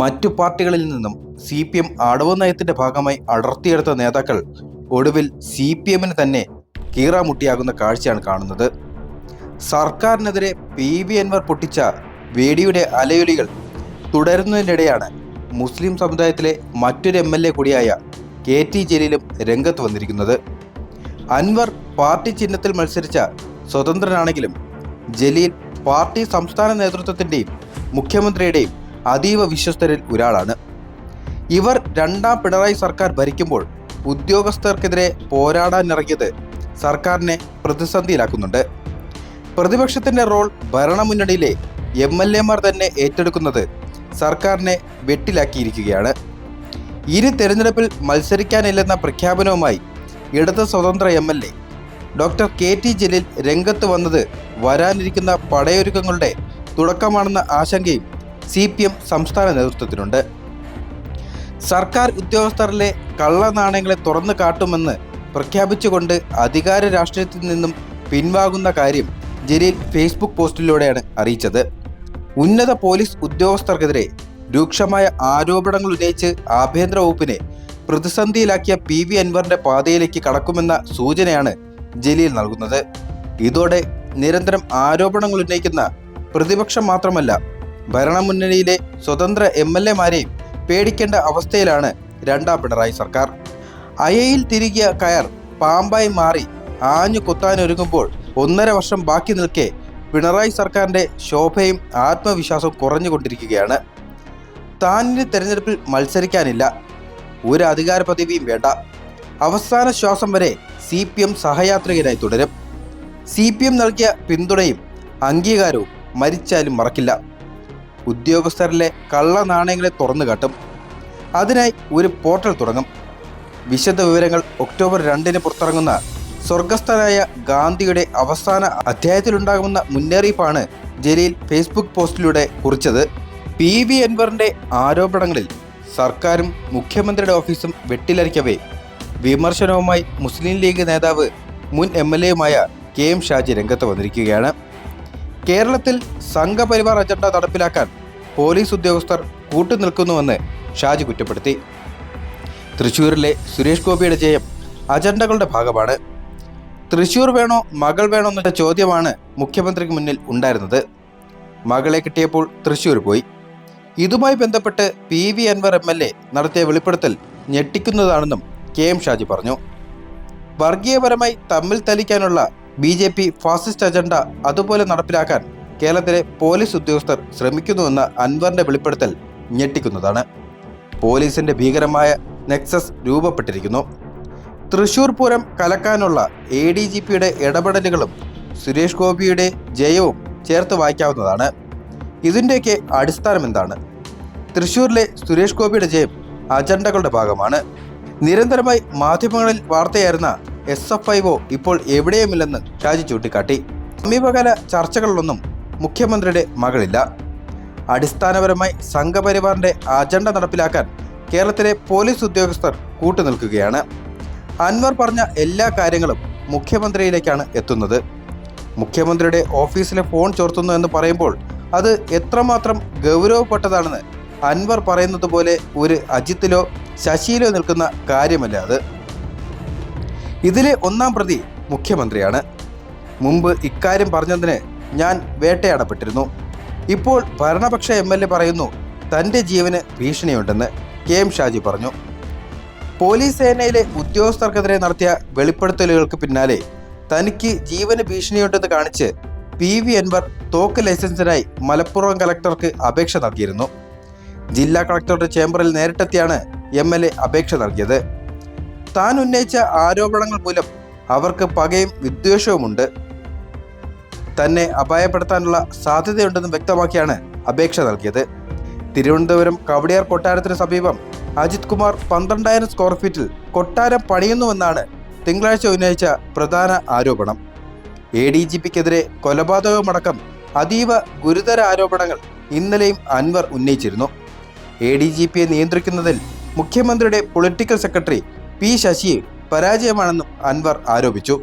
മറ്റു പാർട്ടികളിൽ നിന്നും സി പി എം അടവ് നയത്തിന്റെ ഭാഗമായി അടർത്തിയെടുത്ത നേതാക്കൾ ഒടുവിൽ സി പി എമ്മിന് തന്നെ കീറാമുട്ടിയാകുന്ന കാഴ്ചയാണ് കാണുന്നത്. സർക്കാരിനെതിരെ പി വി അൻവർ പൊട്ടിച്ച വേടിയുടെ അലയൊലികൾ തുടരുന്നതിനിടെയാണ് മുസ്ലിം സമുദായത്തിലെ മറ്റൊരു എം എൽ എ കൂടിയായ കെ ടി ജലീലും രംഗത്ത് വന്നിരിക്കുന്നത്. അൻവർ പാർട്ടി ചിഹ്നത്തിൽ മത്സരിച്ച സ്വതന്ത്രനാണെങ്കിലും ജലീൽ പാർട്ടി സംസ്ഥാന നേതൃത്വത്തിന്റെയും മുഖ്യമന്ത്രിയുടെയും അതീവ വിശ്വസ്തരിൽ ഒരാളാണ്. ഇവർ രണ്ടാം പിണറായി സർക്കാർ ഭരിക്കുമ്പോൾ ഉദ്യോഗസ്ഥർക്കെതിരെ പോരാടാനിറങ്ങിയത് സർക്കാരിനെ പ്രതിസന്ധിയിലാക്കുന്നുണ്ട്. പ്രതിപക്ഷത്തിന്റെ റോൾ ഭരണമുന്നണിയിലെ എം എൽ എമാർ തന്നെ ഏറ്റെടുക്കുന്നത് സർക്കാരിനെ വെട്ടിലാക്കിയിരിക്കുകയാണ്. ഇരു തെരഞ്ഞെടുപ്പിൽ മത്സരിക്കാനില്ലെന്ന പ്രഖ്യാപനവുമായി ഇടത് സ്വതന്ത്ര M L A doctor K. T. Jaleel രംഗത്ത് വന്നത് വരാനിരിക്കുന്ന പടയൊരുക്കങ്ങളുടെ തുടക്കമാണെന്ന ആശങ്കയും സി പി എം സംസ്ഥാന നേതൃത്വത്തിനുണ്ട്. സർക്കാർ ഉദ്യോഗസ്ഥരിലെ കള്ളനാണയങ്ങളെ തുറന്നു കാട്ടുമെന്ന് പ്രഖ്യാപിച്ചുകൊണ്ട് അധികാര രാഷ്ട്രീയത്തിൽ നിന്നും പിൻവാങ്ങുന്ന കാര്യം ജലീൽ ഫേസ്ബുക്ക് പോസ്റ്റിലൂടെയാണ് അറിയിച്ചത്. ഉന്നത പോലീസ് ഉദ്യോഗസ്ഥർക്കെതിരെ രൂക്ഷമായ ആരോപണങ്ങൾ ഉന്നയിച്ച് ആഭ്യന്തര വകുപ്പിനെ പ്രതിസന്ധിയിലാക്കിയ പി വി അൻവറിന്റെ പാതയിലേക്ക് കടക്കുമെന്ന സൂചനയാണ് ജലീൽ നൽകുന്നത്. ഇതോടെ നിരന്തരം ആരോപണങ്ങൾ ഉന്നയിക്കുന്ന പ്രതിപക്ഷം മാത്രമല്ല ഭരണമുന്നണിയിലെ സ്വതന്ത്ര എം എൽ എമാരെയും പേടിക്കേണ്ട അവസ്ഥയിലാണ് രണ്ടാം പിണറായി സർക്കാർ. അയയിൽ തിരികിയ കയർ പാമ്പായി മാറി ആഞ്ഞു കൊത്താനൊരുങ്ങുമ്പോൾ ഒന്നര വർഷം ബാക്കി നിൽക്കെ പിണറായി സർക്കാരിന്റെ ശോഭയും ആത്മവിശ്വാസവും കുറഞ്ഞുകൊണ്ടിരിക്കുകയാണ്. താനിന് തെരഞ്ഞെടുപ്പിൽ മത്സരിക്കാനില്ല. ഒരു അധികാര പദവിയും വേണ്ട. അവസാന ശ്വാസം വരെ സി പി എം സഹയാത്രികരായി തുടരും. സി പി എം നൽകിയ പിന്തുണയും അംഗീകാരവും മരിച്ചാലും മറക്കില്ല. ഉദ്യോഗസ്ഥരിലെ കള്ള നാണയങ്ങളെ തുറന്നു കാട്ടും. അതിനായി ഒരു പോർട്ടൽ തുടങ്ങും. വിശദ വിവരങ്ങൾ ഒക്ടോബർ രണ്ടിന് പുറത്തിറങ്ങുന്ന സ്വർഗസ്ഥനായ ഗാന്ധിയുടെ അവസാന അധ്യായത്തിലുണ്ടാകുമെന്ന മുന്നറിയിപ്പാണ് ജലീൽ ഫേസ്ബുക്ക് പോസ്റ്റിലൂടെ കുറിച്ചത്. പി വി അൻവറിന്റെ ആരോപണങ്ങളിൽ സർക്കാരും മുഖ്യമന്ത്രിയുടെ ഓഫീസും വെട്ടിലരിക്കവേ. വിമർശനവുമായി മുസ്ലിം ലീഗ് നേതാവ് മുൻ എം എൽ എയുമായ കെ എം ഷാജി രംഗത്ത് വന്നിരിക്കുകയാണ്. കേരളത്തിൽ സംഘപരിവാർ അജണ്ട നടപ്പിലാക്കാൻ പോലീസ് ഉദ്യോഗസ്ഥർ കൂട്ടുനിൽക്കുന്നുവെന്ന് ഷാജി കുറ്റപ്പെടുത്തി. തൃശൂരിലെ സുരേഷ് ഗോപിയുടെ ജയം അജണ്ടകളുടെ ഭാഗമാണ്. തൃശൂർ വേണോ മകൾ വേണോ എന്ന ചോദ്യമാണ് മുഖ്യമന്ത്രിക്ക് മുന്നിൽ ഉണ്ടായിരുന്നത്. മകളെ കിട്ടിയപ്പോൾ തൃശൂർ പോയി. ഇതുമായി ബന്ധപ്പെട്ട് P V Anwar M L A നടത്തിയ വെളിപ്പെടുത്തൽ ഞെട്ടിക്കുന്നതാണെന്നും കെ എം ഷാജി പറഞ്ഞു. വർഗീയപരമായി തമ്മിൽ തലിക്കാനുള്ള B J P fascist agenda അതുപോലെ നടപ്പിലാക്കാൻ കേരളത്തിലെ പോലീസ് ഉദ്യോഗസ്ഥർ ശ്രമിക്കുന്നുവെന്ന അൻവറിന്റെ വെളിപ്പെടുത്തൽ ഞെട്ടിക്കുന്നതാണ്. പോലീസിന്റെ ഭീകരമായ നെക്സസ് രൂപപ്പെട്ടിരിക്കുന്നു. തൃശൂർ പൂരം കലക്കാനുള്ള എ ഡി ജി പിയുടെ ഇടപെടലുകളും സുരേഷ് ഗോപിയുടെ ജയവും ചേർത്ത് വായിക്കാവുന്നതാണ്. ഇതിന്റെയൊക്കെ അടിസ്ഥാനം എന്താണ്? തൃശൂരിലെ സുരേഷ് ഗോപിയുടെ ജയം അജണ്ടകളുടെ ഭാഗമാണ്. നിരന്തരമായി മാധ്യമങ്ങളിൽ വാർത്തയായിരുന്ന എസ് എഫ് ഐ ഒ ഇപ്പോൾ എവിടെയുമില്ലെന്ന് ഷാജി ചൂണ്ടിക്കാട്ടി. സമീപകാല ചർച്ചകളിലൊന്നും മുഖ്യമന്ത്രിയുടെ മകളില്ല. അടിസ്ഥാനപരമായി സംഘപരിവാറിന്റെ അജണ്ട നടപ്പിലാക്കാൻ കേരളത്തിലെ പോലീസ് ഉദ്യോഗസ്ഥർ കൂട്ടുനിൽക്കുകയാണ്. അൻവർ പറഞ്ഞ എല്ലാ കാര്യങ്ങളും മുഖ്യമന്ത്രിയിലേക്കാണ് എത്തുന്നത്. മുഖ്യമന്ത്രിയുടെ ഓഫീസിലെ ഫോൺ ചോർത്തുന്നു എന്ന് പറയുമ്പോൾ അത് എത്രമാത്രം ഗൗരവപ്പെട്ടതാണെന്ന് അൻവർ പറയുന്നത് പോലെ ഒരു അജിത്തിലോ ശശിയിലോ നിൽക്കുന്ന കാര്യമല്ല അത്. ഇതിലെ ഒന്നാം പ്രതി മുഖ്യമന്ത്രിയാണ്. മുമ്പ് ഇക്കാര്യം പറഞ്ഞതിന് ഞാൻ വേട്ടയാടപ്പെട്ടിരുന്നു. ഇപ്പോൾ ഭരണപക്ഷ എം എൽ എ പറയുന്നു തന്റെ ജീവന് ഭീഷണിയുണ്ടെന്ന് കെ എം ഷാജി പറഞ്ഞു. പോലീസ് സേനയിലെ ഉദ്യോഗസ്ഥർക്കെതിരെ നടത്തിയ വെളിപ്പെടുത്തലുകൾക്ക് പിന്നാലെ തനിക്ക് ജീവന് ഭീഷണിയുണ്ടെന്ന് കാണിച്ച് പി വി അൻവർ തോക്ക് ലൈസൻസിനായി മലപ്പുറം കലക്ടർക്ക് അപേക്ഷ നൽകിയിരുന്നു. ജില്ലാ കളക്ടറുടെ ചേംബറിൽ നേരിട്ടെത്തിയാണ് എം എൽ എ അപേക്ഷ നൽകിയത്. താൻ ഉന്നയിച്ച ആരോപണങ്ങൾ മൂലം അവർക്ക് പകയും വിദ്വേഷവുമുണ്ട്. തന്നെ അപായപ്പെടുത്താനുള്ള സാധ്യതയുണ്ടെന്ന് വ്യക്തമാക്കിയാണ് അപേക്ഷ നൽകിയത്. തിരുവനന്തപുരം കവടിയാർ കൊട്ടാരത്തിന് സമീപം അജിത് കുമാർ പന്ത്രണ്ടായിരം സ്ക്വയർ ഫീറ്റിൽ കൊട്ടാരം പണിയുന്നുവെന്നാണ് തിങ്കളാഴ്ച ഉന്നയിച്ച പ്രധാന ആരോപണം. എ ഡി ജി പിക്കെതിരെ കൊലപാതകമടക്കം അതീവ ഗുരുതര ആരോപണങ്ങൾ ഇന്നലെയും അൻവർ ഉന്നയിച്ചിരുന്നു. എ ഡി ജി പിയെ നിയന്ത്രിക്കുന്നതിൽ മുഖ്യമന്ത്രിയുടെ പൊളിറ്റിക്കൽ സെക്രട്ടറി പി ശശിയെ പരാജയമാണെന്നും അൻവർ ആരോപിച്ചു